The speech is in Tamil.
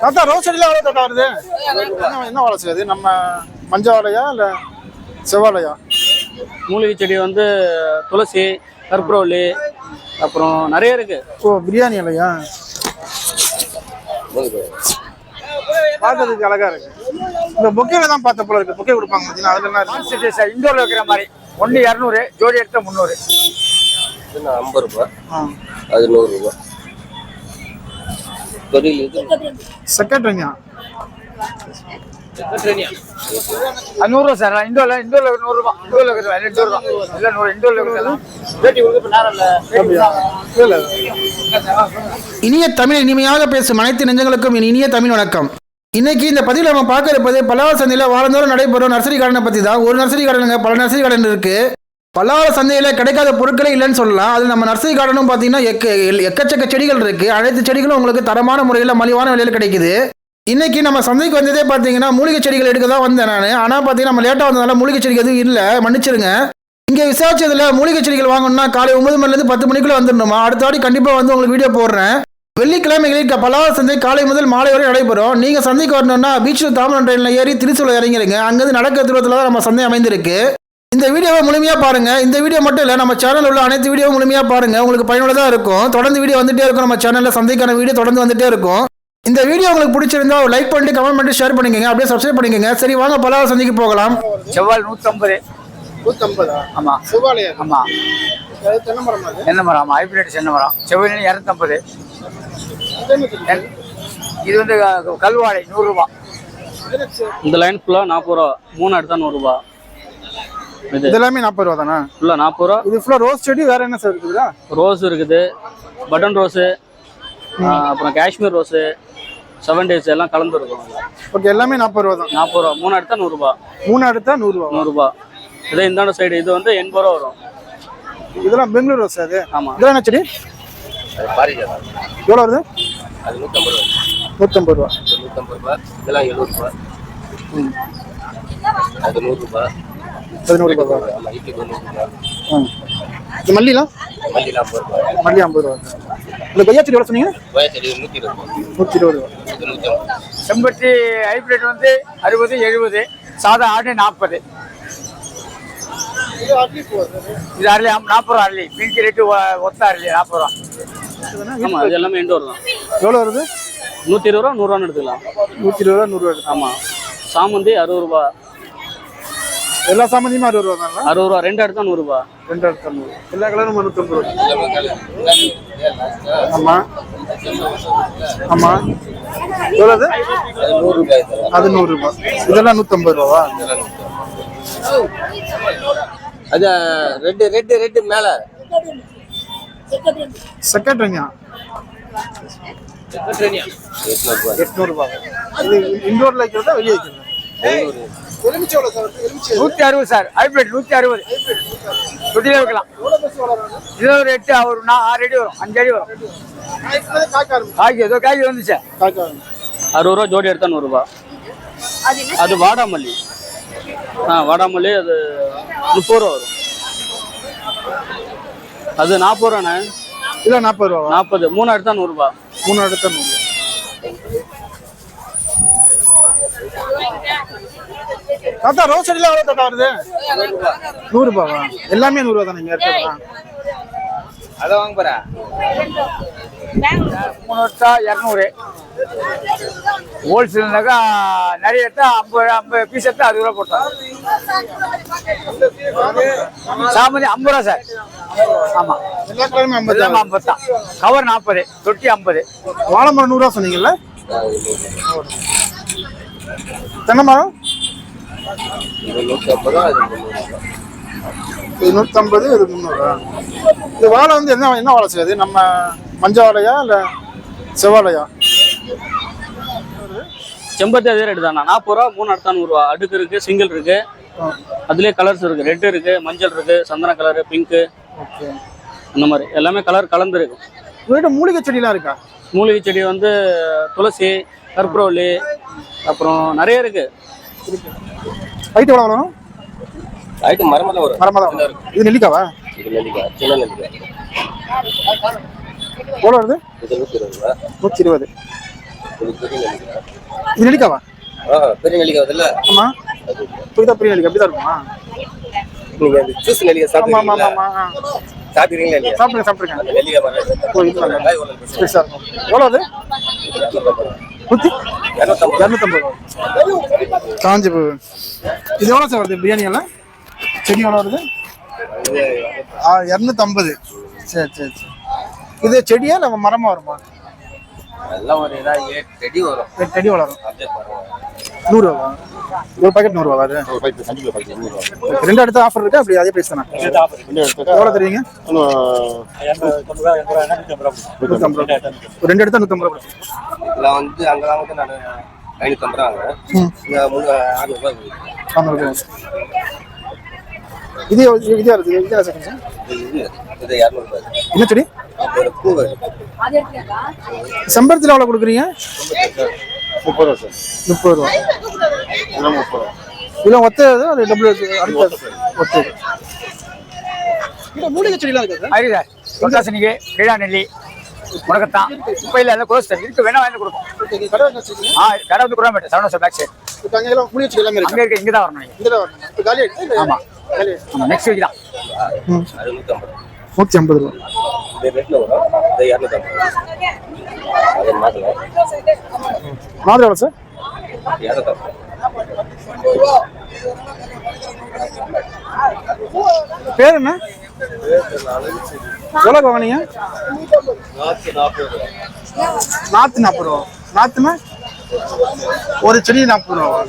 தாத்தா ரோஸ் செடியில் எவ்வளோ தாத்தா வருது? என்ன என்ன வாழை நம்ம மஞ்ச வாழையா இல்லை செவ்வாழையா? மூலிகை செடி வந்து துளசி கற்பூரவள்ளி அப்புறம் நிறைய இருக்கு. ஓ பிரியாணி இலையா? பார்க்கறதுக்கு அழகா இருக்கு. இந்த பொக்கேல தான் பார்த்த போல இருக்கு. பொக்கே கொடுப்பாங்க பார்த்தீங்கன்னா அதுல என்ன இண்டோர்ல வைக்கிற மாதிரி. ஒன்று இரநூறு ஜோடி எடுத்தா முந்நூறு. இது ஐம்பது ரூபாய். ஆ. அது நூறு அது நூறுரூவா சார். இண்டோர்ல இண்டோர்ல நூறுரூவா வைக்கிற ரெண்டு ரூபா. இல்லை நூறு இல்லை. இனிய தமிழ் இனிமையாக பேசும் அனைத்து நெஞ்சங்களுக்கும் என் இனிய தமிழ் வணக்கம். இன்னைக்கு இந்த பதிவில் நம்ம பார்க்க இருப்பது பல்லாவர சந்தையில் வாரந்தோறும் நடைபெறும் நர்சரி கார்டனை பற்றி தான் ஒரு நர்சரி கார்டனுங்க பல நர்சரி கார்டன் இருக்கு. பல்லாவர சந்தையில் கிடைக்காத பொருட்களே இல்லைன்னு சொல்லலாம். அது நம்ம நர்சரி கார்டனும் பார்த்தீங்கன்னா எக்க எல்- எக்கச்சக்க செடிகள் இருக்குது அனைத்து செடிகளும் உங்களுக்கு தரமான முறையில் மலிவான விலையில் கிடைக்குது. இன்னைக்கு நம்ம சந்தைக்கு வந்ததே பார்த்தீங்கன்னா மூலிகை செடிகள் எடுக்க தான் வந்தேன் நான். ஆனால் பார்த்தீங்கன்னா நம்ம லேட்டாக வந்ததால மூலிகை செடிகள் எதுவும் இல்லை. மன்னிச்சிருங்க. இங்கே விசாரிச்சதில் மூலிகை செடிகள் வாங்கணும்னா காலை ஒன்பது மணிலேருந்து பத்து மணிக்குள்ளே வந்துடணுமா? அடுத்த வாடி கண்டிப்பாக வந்து உங்களுக்கு வீடியோ போடுறேன். வெள்ளிக்கிழமைகளில் க- சந்தை காலை முதல் மாலை வரை நடைபெறும். நீங்கள் சந்தைக்கு வரணும்னா பீச்சில் தாமரம் ட்ரெயினில் ஏறி திருச்சூரில் இறங்கிருங்க. அங்கேருந்து நடக்க தூரத்தில் தான் நம்ம சந்தை அமைந்திருக்கு. இந்த வீடியோவை முழுமையாக பாருங்க. இந்த வீடியோ மட்டும் இல்லை நம்ம சேனல் உள்ள அனைத்து வீடியோவும் முழுமையாக பாருங்க. உங்களுக்கு பயனுள்ளதாக இருக்கும். தொடர்ந்து வீடியோ வந்துட்டே இருக்கும். நம்ம சேனலில் சந்தைக்கான வீடியோ தொடர்ந்து வந்துட்டே இருக்கும். இந்த வீடியோ உங்களுக்கு பிடிச்சிருந்தா லைக் பண்ணிட்டு கமெண்ட் பண்ணிட்டு ஷேர் பண்ணிக்கங்க. அப்படியே சப்ஸ்கிரைப் பண்ணிக்கங்க. சரி வாங்க பல்லாவர சந்தைக்கு போகலாம். செவ்வாய் நூற்றம்பது நூற்றம்பதா ஆமாம் செவ்வாழையா? ஆமாம் தென்னை மரம் தென்னை மரம் ஆமாம் ஹைபிரிட் தென்னை மரம். செவ்வாய் இரநூத்தம்பது. இது வந்து கல்வாழை நூறுரூவா. இந்த லைன் ஃபுல்லாக நாற்பது ரூபா. மூணு எடுத்தா நூறுரூபா இது. இது எல்லாமே நாற்பது ரூபா தானே? ஃபுல்லாக நாற்பது ரூபா. இது ஃபுல்லாக ரோஸ் செடி வேற என்ன சார் இருக்குதா ரோஸ் இருக்குது. பட்டன் ரோஸு அப்புறம் காஷ்மீர் ரோஸு செவன் டேஸ் எல்லாம் கலந்து இருக்கும். ஓகே எல்லாமே நாற்பது ரூபா தான். நாற்பது ரூபா. மூணு எடுத்தா நூறுரூபா மூணு எடுத்தா நூறுரூவா நூறுரூபா இதே இந்தாண்ட சைடு இது வந்து எண்பது ரூபா வரும். இதெல்லாம் பெங்களூர் ரோஸ் அது ஆமாம் இதெல்லாம் என்ன செடி? எவ்வளோ வருது? அது நூற்றம்பது ரூபாய் நூற்றம்பது ரூபா. நூற்றம்பது ரூபாய் இதெல்லாம் எழுபது ரூபாய் அது நூறு ரூபாய் பதினோரு ரூபா மல்லிலாம் ரூபாய் மல்லி ஐம்பது ரூபா. இந்த கொய்யா செடி எவ்வளோ சொன்னீங்க? நூற்றி இருபது ரூபா. செம்பருத்தி ஹைபிரிட் வந்து அறுபது எழுபது சாதா ஆடு நாற்பது. இது அரளி நாற்பது ரூபா அரளி. பிங்க் ரேட்டு ஒத்த அரளி நாற்பது ரூபா. ஆமாம் இது எல்லாமே இண்டோர் தான். எவ்வளோ வருது? நூற்றி இருபது ரூபா நூறுரூவான்னு எடுத்துக்கலாம். நூற்றி இருபது ரூபா நூறுரூவா ஆமாம் சாமந்தி அறுபது ரூபா. எல்லா சாமந்தியுமே அறுபது ரூபா தானே? அறுபது ரூபா. ரெண்டு எடுத்தா நூறுரூபா ரெண்டு எடுத்து நூறு. எல்லா கலரும் நூற்றம்பது ரூபா. ஆமாம் ஆமாம் எவ்வளோ அது? நூறுரூபா இதெல்லாம் நூற்றம்பது ரூபாவா அது ரெட்டு ரெட்டு ரெட்டு மேல. ரூபாய் எட்நூறுபா இது இண்டோரில் வைக்கிறதா? வெளியே வைக்கிறதா. நூற்றி அறுபது சார். ஹைபிரிட் நூற்றி அறுபது. தொட்டிலே வைக்கலாம் இது ஒரு எட்டு ஒரு நா- ஆறு அடி வரும். அஞ்சு அடி வரும். காய்க்க ஏதோ காய்க்கு வந்துச்சு. அறுபது ரூபா ஜோடி எடுத்தா நூறுரூபா அது வாடாமல்லி. ஆ வாடாமல்லி அது முப்பது ரூபா வரும். அது நாற்பது ரூபாண்ணே? இல்லை நாற்பது ரூபாவா நாற்பது மூணு எடுத்தா நூறுரூபா மூணு எடுத்தா நூறு தாத்தா ரோஸ் செடியில் எவ்வளோ தாத்தா வருது? நூறுரூபாவா? எல்லாமே நூறுரூவா தானே இங்கே இருக்கிறதா. அதை வாங்க போறா. மூணு எடுத்தா இரநூறு ஹோல்சேல்னாக்கா நிறைய எடுத்தா ஐம்பது ஐம்பது பீஸ் எடுத்தா அறுபது ரூபா போட்டோம். சாமந்தி ஐம்பது ரூபா சார். ஆமாம் எல்லா கலருமே ஐம்பது எல்லாமே ஐம்பது தான். கவர் நாற்பது தொட்டி ஐம்பது. வாழை மரம் நூறுரூவா சொன்னீங்கல்ல? தென்னை மரம்? இது நூற்றம்பது இது முந்நூறுரூவா. இது வாழை வந்து என்ன என்ன வாழை சார் இது நம்ம மஞ்ச வாழையா இல்லை செவ்வாழையா செம்பருத்தி அதே ரேட்டு தானே நாற்பது ரூபா மூணு எடுத்தா நூறுரூவா அடுக்கு இருக்கு சிங்கிள் இருக்கு. அதுலேயே கலர்ஸ் இருக்கு. ரெட் இருக்கு மஞ்சள் இருக்கு சந்தன கலரு பிங்க்கு அந்த மாதிரி. எல்லாமே கலர் கலந்து இருக்கும். உங்கள்கிட்ட மூலிகை செடிலாம் இருக்கா? மூலிகை செடி வந்து துளசி கற்பூரவள்ளி அப்புறம் நிறைய இருக்கு. ஹைட் எவ்வளோ வரும்? ஆயிட்டு மரமெல்லாம் வரும். மரமாக தான் வரும். இது நெல்லிக்காவா? இது நெல்லிக்காய். சின்ன நெல்லிக்காய். எவ்வளோ வருது? இது நூற்றி இருபது ரூபா. நூற்றி இருபது. இது நெல்லிக்காவா? ஆ பெரிய நெல்லிக்காய் அதுல ஆமா. புரியுதா? பெரிய நெல்லிக்காய். அப்படிதான் இருக்குமா? நீங்க அந்த ஜூஸ் நெல்லிக்காய் ஆமா ஆமா சாப்பிடுறீங்களா ஆமா ஆ. சாப்பிடுறீங்களா இல்லையா? சாப்பிடுங்க சாப்பிடுங்க. நெல்லிக்காய் மாதிரி ஓ, இது நல்லா அது. இரநூத்தம்பது காஞ்சி பூ. இது எவ்வளோ சார் வருது பிரியாணி எல்லாம்? செடி எவ்வளோ வருது? ஆ இரநூத்தம்பது. சரி சரி சரி. இது செடியா இல்லை மரமா வருமா? எல்லாம் ஒரு ஏழு செடி வரும். இது செடி வளரும். நூறுரூவா ஒரு பாக்கெட் நூறுரூவா அது ரெண்டு அடுத்த ஆஃபர் இருக்கு? அப்படி அதே பிரைஸ் தானே? எவ்வளோ தருவீங்க? நூற்றம்பது ரூபா. ரெண்டு எடுத்தா நூற்றம்பது ரூபா இதெல்லாம் வந்து அங்கெல்லாம் வந்து நான் ஐநூத்தம்பது ரூபா வாங்குறேன் ம். இங்க ரூபா இது இது வருது இது சார் இது என்ன செடி செம்பருத்தியில் எவ்வளோ கொடுக்குறீங்க முப்பது ரூபா சார் முப்பது ரூபா இதெல்லாம் முப்பது ரூபா இதெல்லாம் ஒத்த அது டபுள் அடுத்த ஒத்த இது மூலிகை செடிலாம் இருக்கா சார் தொட்டாசனிக்கு கீழா நெல்லி முடக்கத்தான் இப்போ இல்லை எல்லாம் க்ளோஸ் சார் இருக்கு வேணா வாங்கி கொடுப்போம் கடை ஆ கடை வந்து குரோமேட் செவன் சார் பேக் சைட் இப்போ அங்கே எல்லாம் செடி எல்லாமே இருக்கு? அங்கே இருக்க இங்கே தான் வரணும் நீங்கள் இதில் வரணும். இப்போ காலி ஆயிடுச்சு. காலி ஆமாம் நெக்ஸ்ட் வீக் தான். நூற்றி ஐம்பது ரூபா. மாதிரி எவ்வளோ சார்? பேர் என்ன? எவ்வளோ வாங்கினீங்க? நாற்று நாற்பது ரூபா. நாற்று நாற்பது ரூபா. நாற்றுனா ஒரு செடி நாற்பது ரூபா